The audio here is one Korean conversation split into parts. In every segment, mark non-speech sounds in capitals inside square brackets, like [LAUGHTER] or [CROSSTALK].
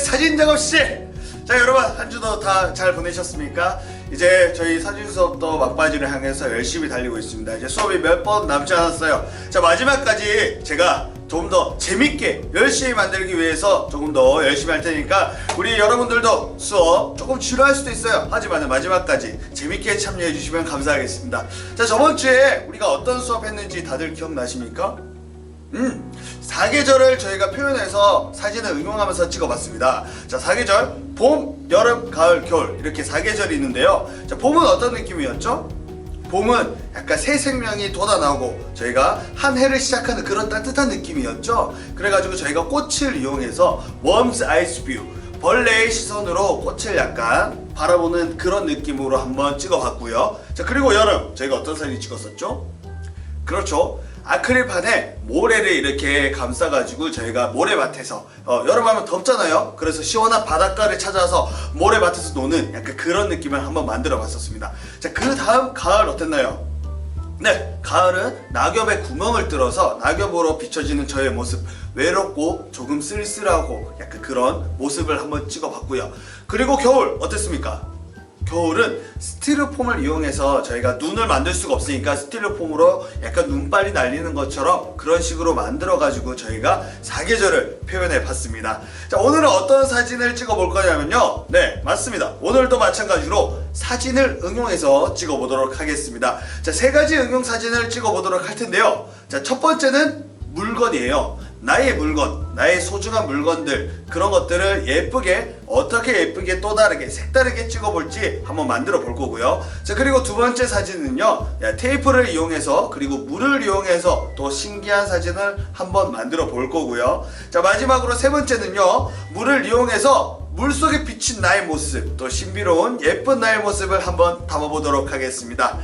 사진 작업실. 자 여러분 한 주도 다 잘 보내셨습니까? 이제 저희 사진 수업도 막바지를 향해서 열심히 달리고 있습니다. 이제 수업이 몇 번 남지 않았어요. 자 마지막까지 제가 좀더 재밌게 열심히 만들기 위해서 조금 더 열심히 할 테니까 우리 여러분들도 수업 조금 지루할 수도 있어요. 하지만 마지막까지 재밌게 참여해 주시면 감사하겠습니다. 자 저번 주에 우리가 어떤 수업 했는지 다들 기억나십니까? 음, 사계절을 저희가 표현해서 사진을 응용하면서 찍어봤습니다. 자, 사계절, 봄, 여름, 가을, 겨울 이렇게 사계절이 있는데요. 자, 봄은 어떤 느낌이었죠? 봄은 약간 새 생명이 돋아나고 저희가 한 해를 시작하는 그런 따뜻한 느낌이었죠. 그래가지고 저희가 꽃을 이용해서 웜스 아이스 뷰 벌레의 시선으로 꽃을 약간 바라보는 그런 느낌으로 한번 찍어봤고요. 자 그리고 여름 저희가 어떤 사진 찍었었죠? 그렇죠. 아크릴판에 모래를 이렇게 감싸가지고 저희가 모래밭에서 어, 여름하면 덥잖아요. 그래서 시원한 바닷가를 찾아서 모래밭에서 노는 약간 그런 느낌을 한번 만들어 봤었습니다. 자, 그 다음 가을 어땠나요? 네, 가을은 낙엽에 구멍을 뚫어서 낙엽으로 비춰지는 저의 모습 외롭고 조금 쓸쓸하고 약간 그런 모습을 한번 찍어봤고요. 그리고 겨울 어땠습니까? 겨울은 스티로폼을 이용해서 저희가 눈을 만들 수가 없으니까 스티로폼으로 약간 눈발이 날리는 것처럼 그런 식으로 만들어 가지고 저희가 사계절을 표현해 봤습니다. 자, 오늘은 어떤 사진을 찍어 볼 거냐면요. 네, 맞습니다. 오늘도 마찬가지로 사진을 응용해서 찍어 보도록 하겠습니다. 자, 세 가지 응용 사진을 찍어 보도록 할 텐데요. 자, 첫 번째는 물건이에요. 나의 물건, 나의 소중한 물건들 그런 것들을 예쁘게 어떻게 예쁘게 또 다르게 색다르게 찍어볼지 한번 만들어 볼 거고요. 자 그리고 두 번째 사진은요 야, 테이프를 이용해서 그리고 물을 이용해서 또 신기한 사진을 한번 만들어 볼 거고요. 자 마지막으로 세 번째는요 물을 이용해서 물 속에 비친 나의 모습 또 신비로운 예쁜 나의 모습을 한번 담아보도록 하겠습니다.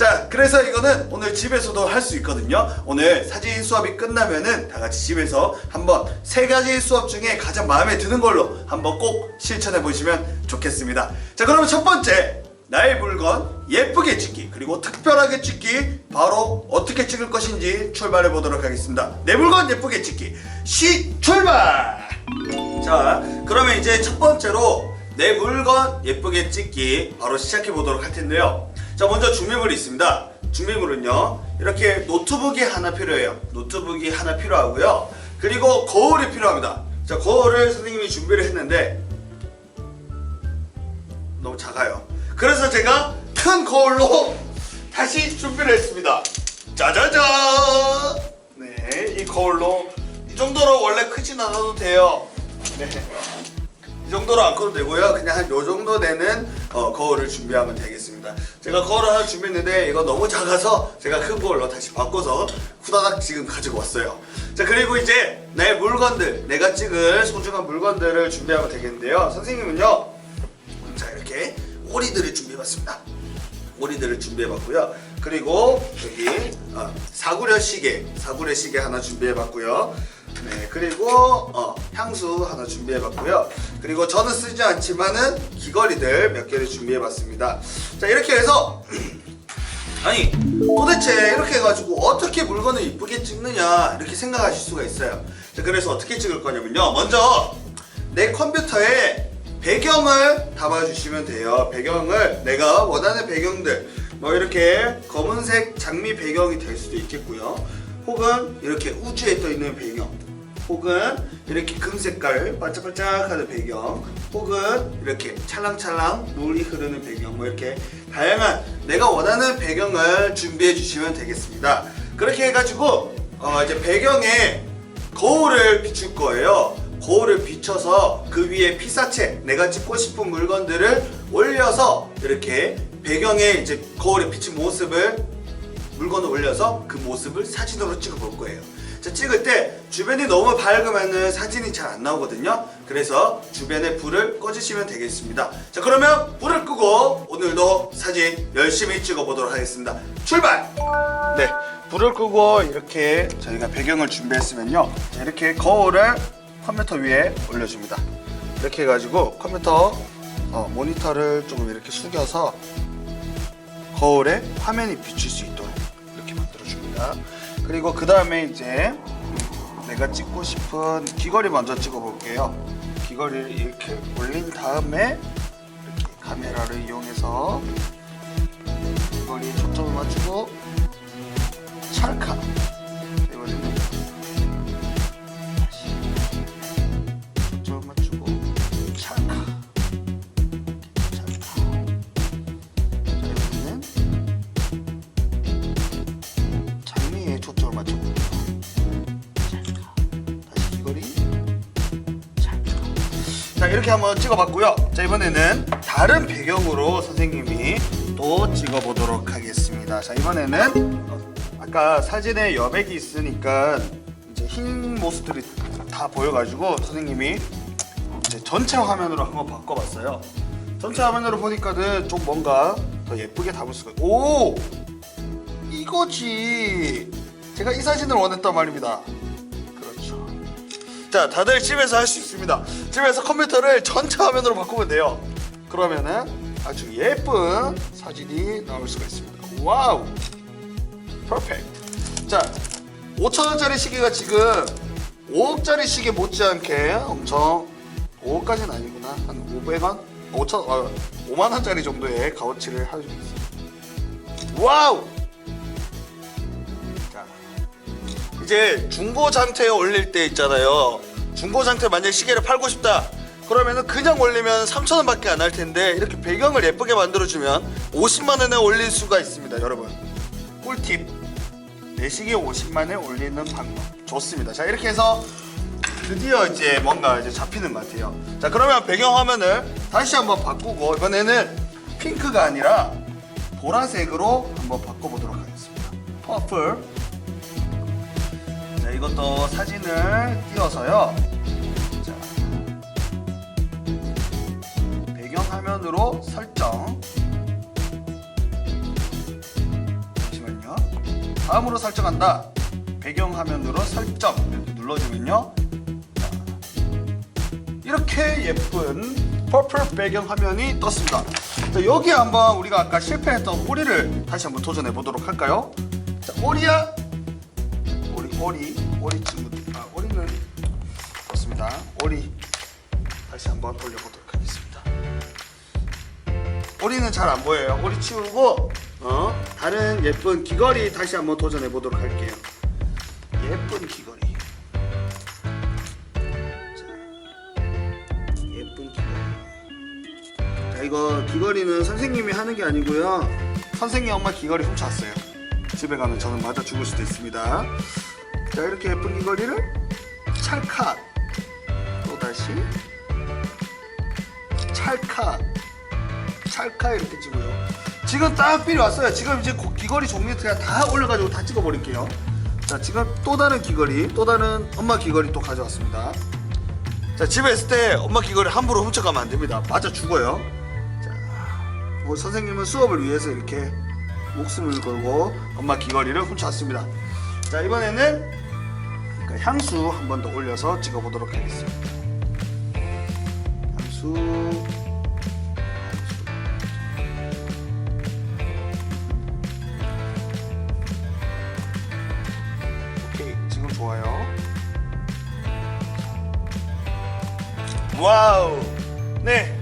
자, 그래서 이거는 오늘 집에서도 할 수 있거든요. 오늘 사진 수업이 끝나면은 다 같이 집에서 한번 세 가지 수업 중에 가장 마음에 드는 걸로 한번 꼭 실천해 보시면 좋겠습니다. 자, 그러면 첫 번째. 나의 물건 예쁘게 찍기 그리고 특별하게 찍기 바로 어떻게 찍을 것인지 출발해 보도록 하겠습니다. 내 물건 예쁘게 찍기 시 출발! 자, 그러면 이제 첫 번째로 내 물건 예쁘게 찍기 바로 시작해 보도록 할 텐데요. 자, 먼저 준비물이 있습니다. 준비물은요, 이렇게 노트북이 하나 필요해요. 노트북이 하나 필요하고요. 그리고 거울이 필요합니다. 자, 거울을 선생님이 준비를 했는데, 너무 작아요. 그래서 제가 큰 거울로 다시 준비를 했습니다. 짜자잔! 네, 이 거울로 이 정도로 원래 크진 않아도 돼요. 네. 이 정도로 안 커도 되고요. 그냥 한 요 정도 되는 어, 거울을 준비하면 되겠습니다. 제가 거울을 하나 준비했는데 이거 너무 작아서 제가 큰 거울로 다시 바꿔서 후다닥 지금 가지고 왔어요. 자 그리고 이제 내 물건들, 내가 찍을 소중한 물건들을 준비하면 되겠는데요. 선생님은요, 자 이렇게 오리들을 준비해봤습니다. 오리들을 준비해봤고요. 그리고 여기 어, 사구려 시계, 사구려 시계 하나 준비해봤고요. 네, 그리고 어, 향수 하나 준비해봤고요. 그리고 저는 쓰지 않지만은 귀걸이들 몇 개를 준비해봤습니다. 자 이렇게 해서 [CLEARS THROAT] 아니 도대체 이렇게 해가지고 어떻게 물건을 이쁘게 찍느냐 이렇게 생각하실 수가 있어요. 자 그래서 어떻게 찍을 거냐면요. 먼저 내 컴퓨터에 배경을 담아주시면 돼요. 배경을 내가 원하는 배경들 뭐 이렇게 검은색 장미 배경이 될 수도 있겠고요. 혹은 이렇게 우주에 떠 있는 배경, 혹은 이렇게 금색깔 반짝반짝하는 배경, 혹은 이렇게 찰랑찰랑 물이 흐르는 배경, 뭐 이렇게 다양한 내가 원하는 배경을 준비해 주시면 되겠습니다. 그렇게 해가지고 어 이제 배경에 거울을 비출 거예요. 거울을 비춰서 그 위에 피사체 내가 찍고 싶은 물건들을 올려서 이렇게 배경에 이제 거울에 비친 모습을 물건을 올려서 그 모습을 사진으로 찍어 볼 거예요. 자, 찍을 때 주변이 너무 밝으면 사진이 잘 안 나오거든요. 그래서 주변에 불을 꺼주시면 되겠습니다. 자, 그러면 불을 끄고 오늘도 사진 열심히 찍어 보도록 하겠습니다. 출발! 네, 불을 끄고 이렇게 저희가 배경을 준비했으면요. 자, 이렇게 거울을 컴퓨터 위에 올려줍니다. 이렇게 해가지고 컴퓨터 어, 모니터를 조금 이렇게 숙여서 거울에 화면이 비칠 수 있도록 만들어줍니다. 그리고 그 다음에 이제 내가 찍고 싶은 귀걸이 먼저 찍어 볼게요. 귀걸이를 이렇게 올린 다음에 이렇게 카메라를 이용해서 귀걸이에 초점을 맞추고 찰칵 이렇게 한번 찍어봤고요. 자 이번에는 다른 배경으로 선생님이 또 찍어보도록 하겠습니다. 자 이번에는 어, 아까 사진에 여백이 있으니까 이제 흰 모습들이 다 보여가지고 선생님이 이제 전체 화면으로 한번 바꿔봤어요. 전체 화면으로 보니까는 좀 뭔가 더 예쁘게 담을 수가 있... 오 이거지. 제가 이 사진을 원했단 말입니다. 자, 다들 집에서 할 수 있습니다. 집에서 컴퓨터를 전체 화면으로 바꾸면 돼요. 그러면은 아주 예쁜 사진이 나올 수가 있습니다. 와우! 퍼펙트. 자, 5천원짜리 시계가 지금 5억짜리 시계 못지않게 엄청 5억까지는 아니구나. 한 500원? 5천, 어, 5만원짜리 정도의 값어치를 하고 있습니다. 와우! 이제 중고 상태에 올릴 때 있잖아요. 중고 상태 만약 시계를 팔고 싶다. 그러면은 그냥 올리면 3천 원밖에 안 할 텐데 이렇게 배경을 예쁘게 만들어주면 50만 원에 올릴 수가 있습니다, 여러분. 꿀팁. 내 시계 50만에 올리는 방법. 좋습니다. 자 이렇게 해서 드디어 이제 뭔가 이제 잡히는 것 같아요. 자 그러면 배경 화면을 다시 한번 바꾸고 이번에는 핑크가 아니라 보라색으로 한번 바꿔보도록 하겠습니다. 퍼플. 자, 이것도 사진을 띄워서요. 자, 배경 화면으로 설정. 잠시만요. 다음으로 설정한다. 배경 화면으로 설정 이렇게 눌러주면요. 자, 이렇게 예쁜 퍼플 배경 화면이 떴습니다. 자, 여기 한번 우리가 아까 실패했던 오리를 다시 한번 도전해 보도록 할까요? 자, 오리야. 오리 오리 친구들 아 오리는 좋습니다. 오리 다시 한번 돌려보도록 하겠습니다. 오리는 잘 안 보여요. 오리 치우고 어 다른 예쁜 귀걸이 다시 한번 도전해 보도록 할게요. 예쁜 귀걸이. 자, 예쁜 귀걸이. 자 이거 귀걸이는 선생님이 하는 게 아니고요. 선생님 엄마 귀걸이 훔쳐왔어요. 집에 가면 저는 맞아 죽을 수도 있습니다. 자 이렇게 예쁜 귀걸이를 찰칵 또 다시 찰칵 찰칵 이렇게 찍고요. 지금 딱 필요 왔어요. 지금 이제 고- 귀걸이 종류 그냥 다 올려가지고 다 찍어버릴게요. 자 지금 또 다른 귀걸이 또 다른 엄마 귀걸이 또 가져왔습니다. 자 집에 있을 때 엄마 귀걸이 함부로 훔쳐가면 안 됩니다. 맞아 죽어요. 자뭐 선생님은 수업을 위해서 이렇게 목숨을 걸고 엄마 귀걸이를 훔쳐왔습니다. 자 이번에는 그 향수 한 번 더 올려서 찍어보도록 하겠습니다. 향수. 와우. 네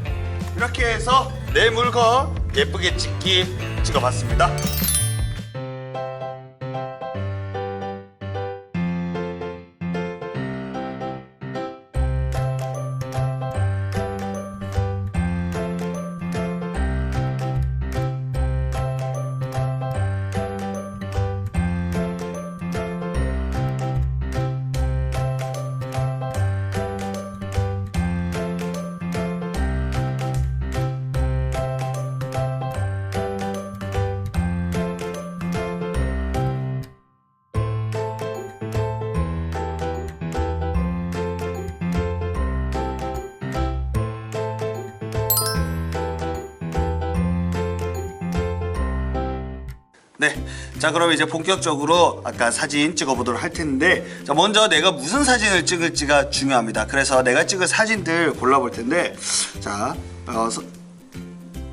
이렇게 해서 내 물건 예쁘게 찍기 찍어봤습니다. 네. 자, 그럼 이제 본격적으로 아까 사진 찍어보도록 할 텐데, 자, 먼저 내가 무슨 사진을 찍을지가 중요합니다. 그래서 내가 찍을 사진들 골라볼 텐데, 자, 어, 서-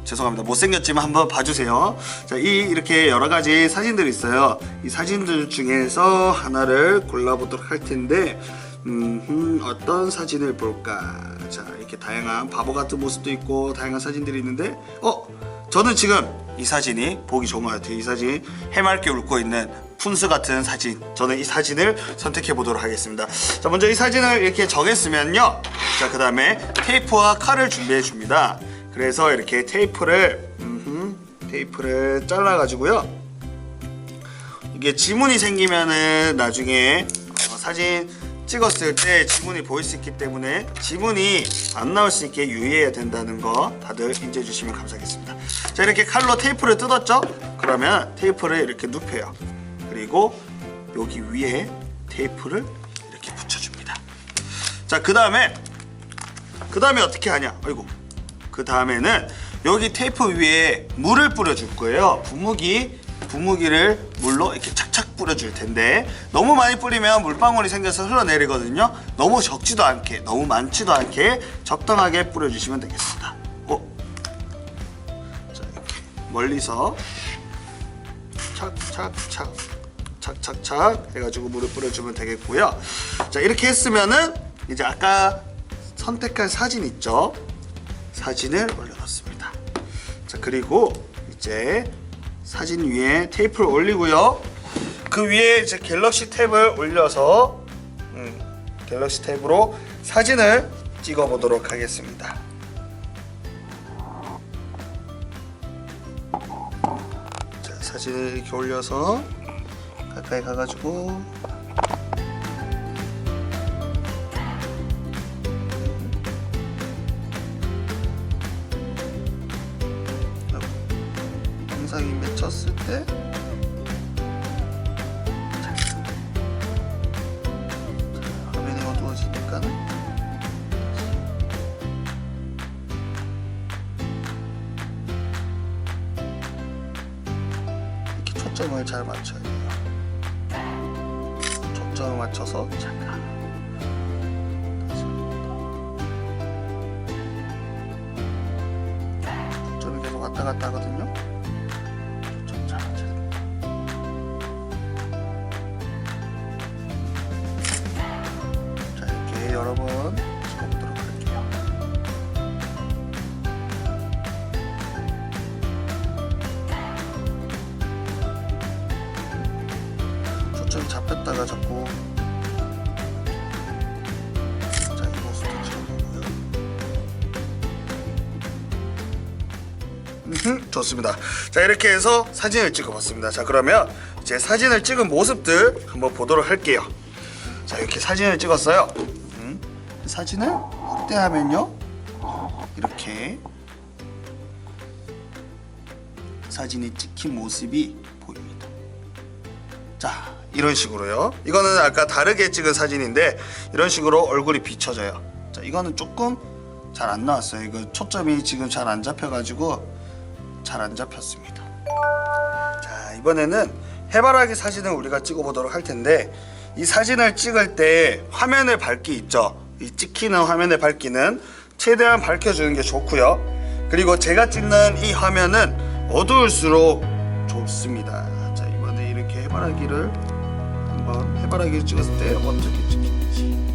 죄송합니다. 못생겼지만 한번 봐주세요. 자, 이 이렇게 여러 가지 사진들이 있어요. 이 사진들 중에서 하나를 골라보도록 할 텐데, 음, 어떤 사진을 볼까? 자, 이렇게 다양한 바보 같은 모습도 있고 다양한 사진들이 있는데, 어, 저는 지금 이 사진이 보기 좋은 것 같아요. 이 사진 해맑게 웃고 있는 푼스 같은 사진. 저는 이 사진을 선택해 보도록 하겠습니다. 자, 먼저 이 사진을 이렇게 정했으면요. 자, 그 다음에 테이프와 칼을 준비해 줍니다. 그래서 이렇게 테이프를, 음흠, 테이프를 잘라 가지고요. 이게 지문이 생기면은 나중에 어, 사진 찍었을 때 지문이 보일 수 있기 때문에 지문이 안 나올 수 있게 유의해야 된다는 거 다들 인지해 주시면 감사하겠습니다. 자 이렇게 칼로 테이프를 뜯었죠? 그러면 테이프를 이렇게 눕혀요. 그리고 여기 위에 테이프를 이렇게 붙여줍니다. 자 그 다음에 그 다음에 어떻게 하냐? 아이고 그 다음에는 여기 테이프 위에 물을 뿌려줄 거예요. 부무기 부무기를 물로 이렇게 착착 뿌려줄 텐데 너무 많이 뿌리면 물방울이 생겨서 흘러내리거든요. 너무 적지도 않게 너무 많지도 않게 적당하게 뿌려주시면 되겠습니다. 멀리서 착착착 착착착 해가지고 물을 뿌려주면 되겠고요. 자 이렇게 했으면은 이제 아까 선택한 사진 있죠? 사진을 올려놓습니다. 자 그리고 이제 사진 위에 테이프를 올리고요. 그 위에 이제 갤럭시 탭을 올려서 음, 갤럭시 탭으로 사진을 찍어 보도록 하겠습니다. 자 사진을 이렇게 올려서 가까이 가가지고 초점을 잘 맞춰야 돼요. 초점을 맞춰서 잠깐. 초점이 계속 왔다 갔다 하거든요. 좋습니다. 자 이렇게 해서 사진을 찍어봤습니다. 자 그러면 이제 사진을 찍은 모습들 한번 보도록 할게요. 자 이렇게 사진을 찍었어요. 음, 사진을 확대하면요 이렇게 사진이 찍힌 모습이 보입니다. 자 이런 식으로요. 이거는 아까 다르게 찍은 사진인데 이런 식으로 얼굴이 비춰져요. 자 이거는 조금 잘 안 나왔어요. 이거 초점이 지금 잘 안 잡혀가지고 잘 안 잡혔습니다. 자 이번에는 해바라기 사진을 우리가 찍어보도록 할 텐데 이 사진을 찍을 때 화면의 밝기 있죠? 이 찍히는 화면의 밝기는 최대한 밝혀주는 게 좋고요. 그리고 제가 찍는 이 화면은 어두울수록 좋습니다. 자 이번에 이렇게 해바라기를 한번 해바라기를 찍었을 때 어떻게 찍히는지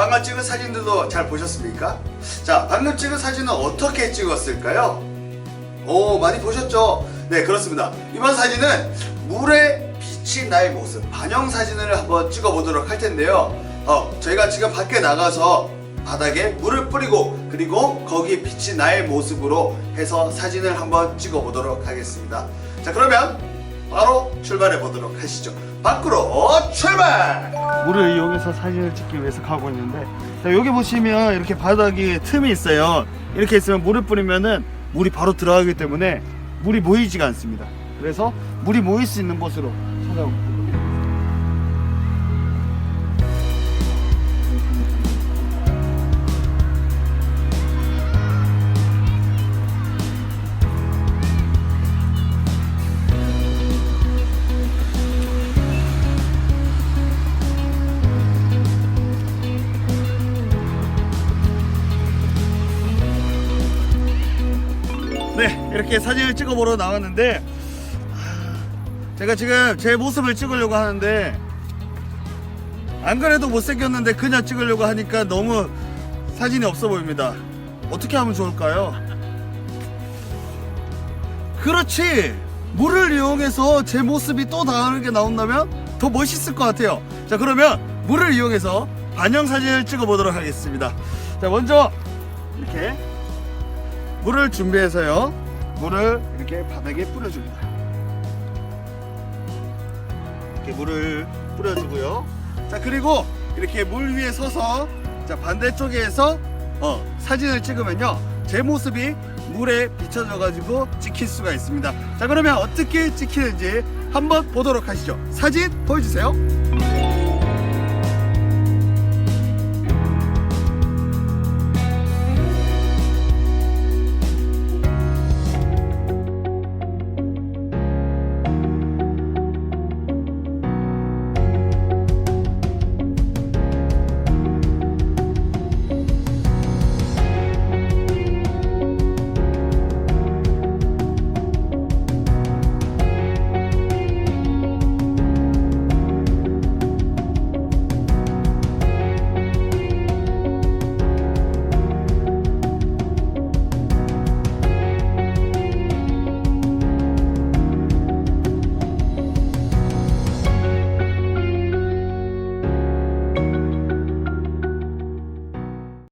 방금 찍은 사진들도 잘 보셨습니까? 자, 방금 찍은 사진은 어떻게 찍었을까요? 오, 많이 보셨죠? 네, 그렇습니다. 이번 사진은 물에 비친 나의 모습 반영 사진을 한번 찍어 보도록 할 텐데요. 어, 저희가 지금 밖에 나가서 바닥에 물을 뿌리고 그리고 거기 비친 나의 모습으로 해서 사진을 한번 찍어 보도록 하겠습니다. 자 그러면 바로 출발해 보도록 하시죠. 밖으로 출발! 물을 이용해서 사진을 찍기 위해서 가고 있는데 자, 여기 보시면 이렇게 바닥에 틈이 있어요 이렇게 있으면 물을 뿌리면은 물이 바로 들어가기 때문에 물이 모이지가 않습니다 그래서 물이 모일 수 있는 곳으로 찾아오고 있습니다. 이렇게 사진을 찍어보러 나왔는데 하, 제가 지금 제 모습을 찍으려고 하는데 안 그래도 못생겼는데 그냥 찍으려고 하니까 너무 사진이 없어 보입니다 어떻게 하면 좋을까요? 그렇지 물을 이용해서 제 모습이 또 다르게 나온다면 더 멋있을 것 같아요 자 그러면 물을 이용해서 반영 사진을 찍어 보도록 하겠습니다 자 먼저 이렇게 물을 준비해서요. 물을 이렇게 바닥에 뿌려줍니다. 이렇게 물을 뿌려주고요. 자 그리고 이렇게 물 위에 서서 자 반대쪽에서 어, 사진을 찍으면요 제 모습이 물에 비춰져 가지고 찍힐 수가 있습니다. 자 그러면 어떻게 찍히는지 한번 보도록 하시죠. 사진 보여주세요.